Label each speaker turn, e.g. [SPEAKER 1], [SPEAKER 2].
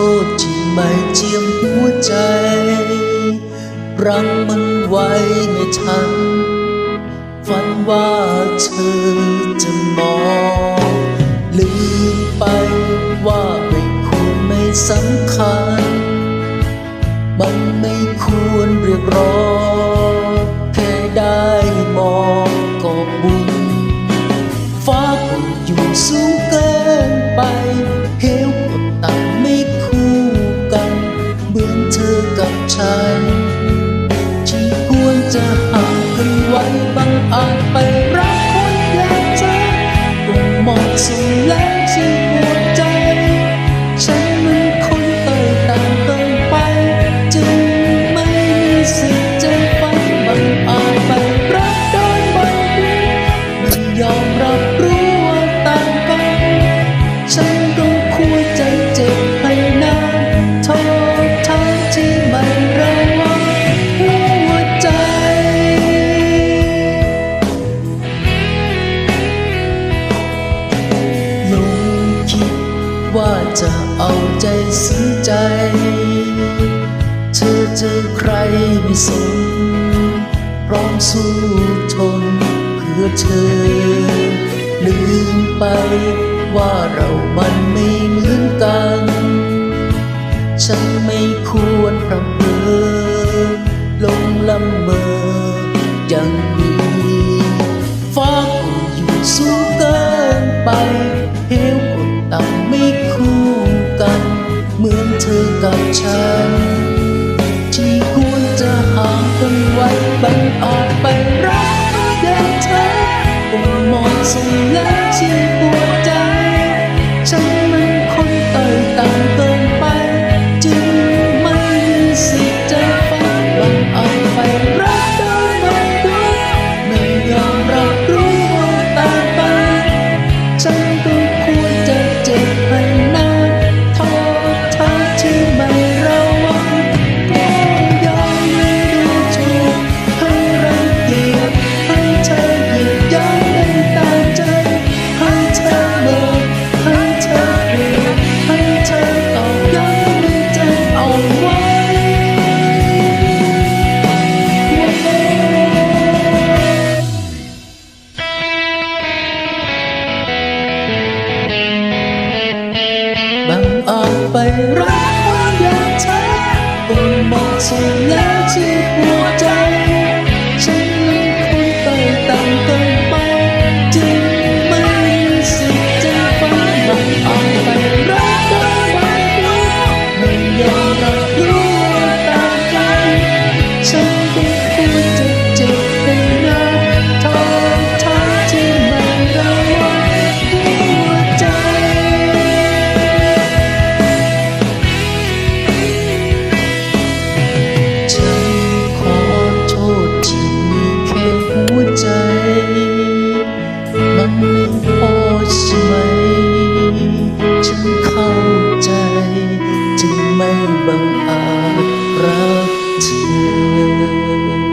[SPEAKER 1] โทษที่ไม่เจียมหัวใจ รังมันไว้ไม่ทันฝันว่าเธอจะมองลืมไปว่าไม่ควรไม่สำคัญ มันไม่ควรเรียกร้อง ว่าจะเอาใจสินใจ เธอเจอใครไม่สนพร้อมสู้ทนเพื่อเธอ ลืมไปว่าเรามันไม่เหมือนกัน ฉันไม่ควรประเพ้อลงลำเมออย่างนี้ฟ้าก็อยู่สูงเกินไป ไปรักความอยากเธอบนหมอกสวยแล้วที่ To.